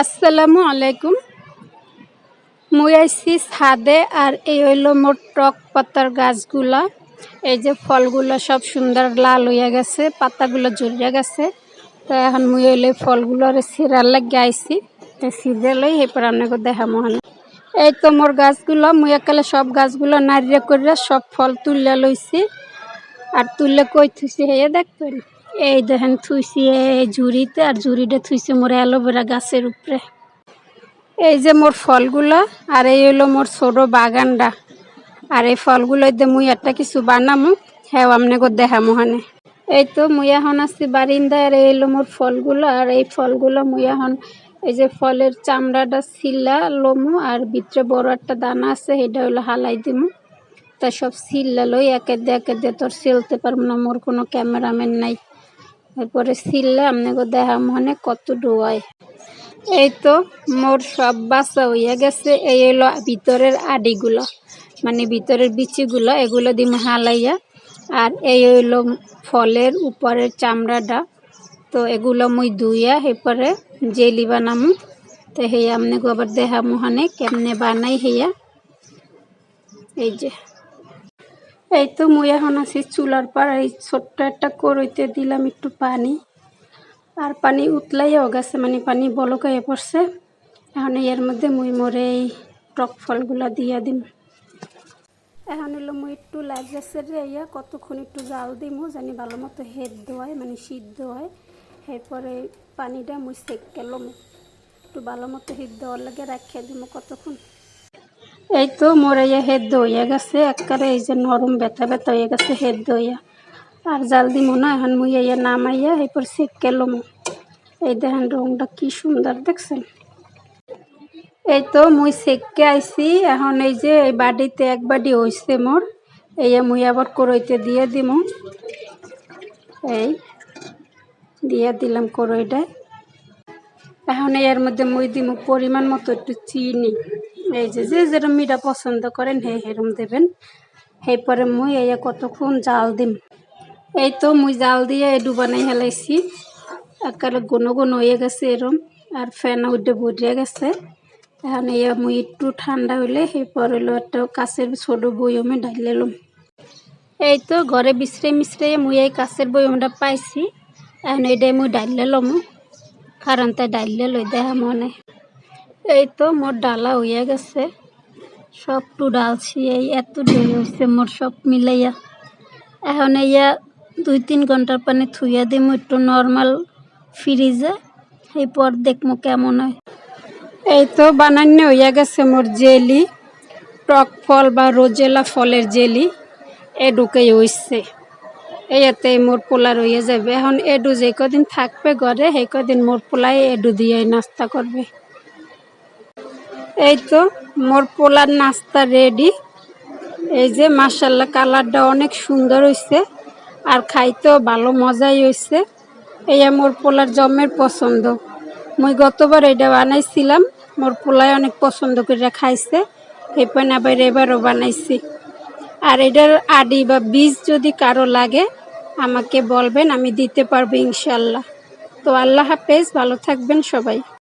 আসসালামু আলাইকুম। মুই আইছি ছাদে আর এই হইল মোর টক পাতার গাছগুলা। এই যে ফলগুলো সব সুন্দর লাল হইয়া গেছে, পাতাগুলো ঝরিয়া গেছে। তো এখন মুই হইলে ফলগুলোর সিরার লাগিয়ে আইছি। তো সিরে লই এরপর আপনাকে দেখামো হানে এই তো মোর গাছগুলো, মুই একালে সব গাছগুলো নারিয়া করিয়া সব ফল তুলিয়া লইছি। আর তুললে কই থুইছি হেয়ে দেখবেন? এই দেখেন থুইছি এই ঝুড়িতে আর ঝুড়িটা থুইছি মোর অ্যালোভেরা গাছের উপরে। এই যে মোর ফলগুলো, আর এই হলো মোর ছোট বাগানটা আর এই ফলগুলো মুই একটা কিছু বানামু হ্যাঁ আপনাকে দেখামো হানে। এই তো মুই এখন আছি বারিন্দা, আর এই হলো মোর ফলগুলো, আর এই ফলগুলো মুই এখন এই যে ফলের চামড়াটা ছিলা লমু, আর ভিতরে বড় একটা দানা আছে, সেটা হলো হালাই দিমু। তা সব সিল্লা লই একে দিয়ে একে দিয়ে তোর সিলতে পারব না, মোর কোনো ক্যামেরাম্যান নাই। এরপরে সিললে আপনাকে দেখা মনে কত ডোয়ায়। এই তো মোর সব বাসা হইয়া গেছে, এই হলো ভিতরের আডিগুলো মানে ভিতরের বিচিগুলো, এগুলো দিম হালাইয়া, আর এই হইল ফলের উপরের চামড়াটা, তো এগুলো মুই ধুইয়া এরপরে জেলি বানামু, তো হেয়া আপনাকে আবার দেহা মহানে কেমনে বানাই হেয়া, এই যে। এই তো মুই এখন আছি চুলার পার এই ছোট্ট একটা করইতে দিলাম একটু পানি। আর পানি উতলাইও গেছে মানে পানি বলকাইয়ে পড়ছে। এখন এর মধ্যে মুই মোরে এই টক ফলগুলা দিয়া দিম। এখন হলো মুই একটু লাইট গ্যাসের ইয়া, কতক্ষণ একটু জাল দিমু, জানি ভালো মতো হেদ হয় মানে সিদ্ধ হয় এরপরে পানিটা মুই সেক কেলম একটু ভালো মতো হিট দেওয়ার লাগে রাখিয়ে দিমু কতক্ষণ। এই তো মোরে ইয়ে হেদ হইয়া গেছে, একবারে এই যে নরম ব্যথা ব্যথা হয়ে গেছে, হেদ হইয়া আর জাল দিমু না, এখন মুই ইয়ে নামাইয়া এরপর সেক কেলম এই দেখেন রংটা কি সুন্দর, দেখছেন? এই তো মুই সেককে আইছি, এখন এই যে এই বাড়িতে এক বাড়ি হইছে মোর, এই মুই আবার করইতে দিয়ে দিমু। এই দিয়ে দিলাম করইটায় এখন এর মধ্যে মুই দিমু পরিমাণ মতো একটু চিনি। এই যে যে যেরকম মিঠা পছন্দ করেন, হে হেরম দেবেন। এরপরে মুই এই কতক্ষণ জাল দিম। এই তো মুই জাল দিয়ে এডু বানাই হেলাইছি একালে গুনো গুনো হয়ে গেছে এরম, আর ফ্যান উঠে বরিয়ে গেছে। এখন এই মুই একটু ঠান্ডা হইলে এরপর হলো একটা কাছের ছোটো বইয়মে ঢাইলেলাম এই তো ঘরে বিশ্রে মিশ্রে মুই এই কাছের বইয়মটা পাইছি। এখন এইটাই মুই ডাইলে লম। কারণ তাই ডাইলে লই দেখা মনে এই তো মোর ডালা হইয়া গেছে। সব টু ডালছি, এই এত দেরি হয়েছে মোর সব মিলাইয়া। এখন ইয়া দুই তিন ঘণ্টার পানি থুইয়া দিম একটু নর্মাল ফ্রিজে এরপর দেখমু কেমন হয়। এই তো বানান্য হইয়া গেছে মোর জেলি, টক ফল বা রোজেলা ফলের জেলি, এ ঢুকেই হইছে। এতে মোর পোলা রইয়া যাবে এখন এডু যে কদিন থাকবে ঘরে, সেই কদিন মোর পোলাই এডু দিয়ে নাস্তা করবে। এই তো মোর পোলার নাস্তা রেডি এই যে মাসাল্লাহ কালারটা অনেক সুন্দর হয়েছে আর খাইতেও ভালো মজাই হয়েছে এই মোর পোলার জমের পছন্দ। মুই গতবার এটা বানাইছিলাম, মোর পোলাই অনেক পছন্দ করে খাইছে এরপর আবার এবারও বানাইছি। আর এটার আডি বা বীজ যদি কারও লাগে, আমাকে বলবেন, আমি দিতে পারব ইনশাল্লাহ। তো আল্লাহ হাফেজ, ভালো থাকবেন সবাই।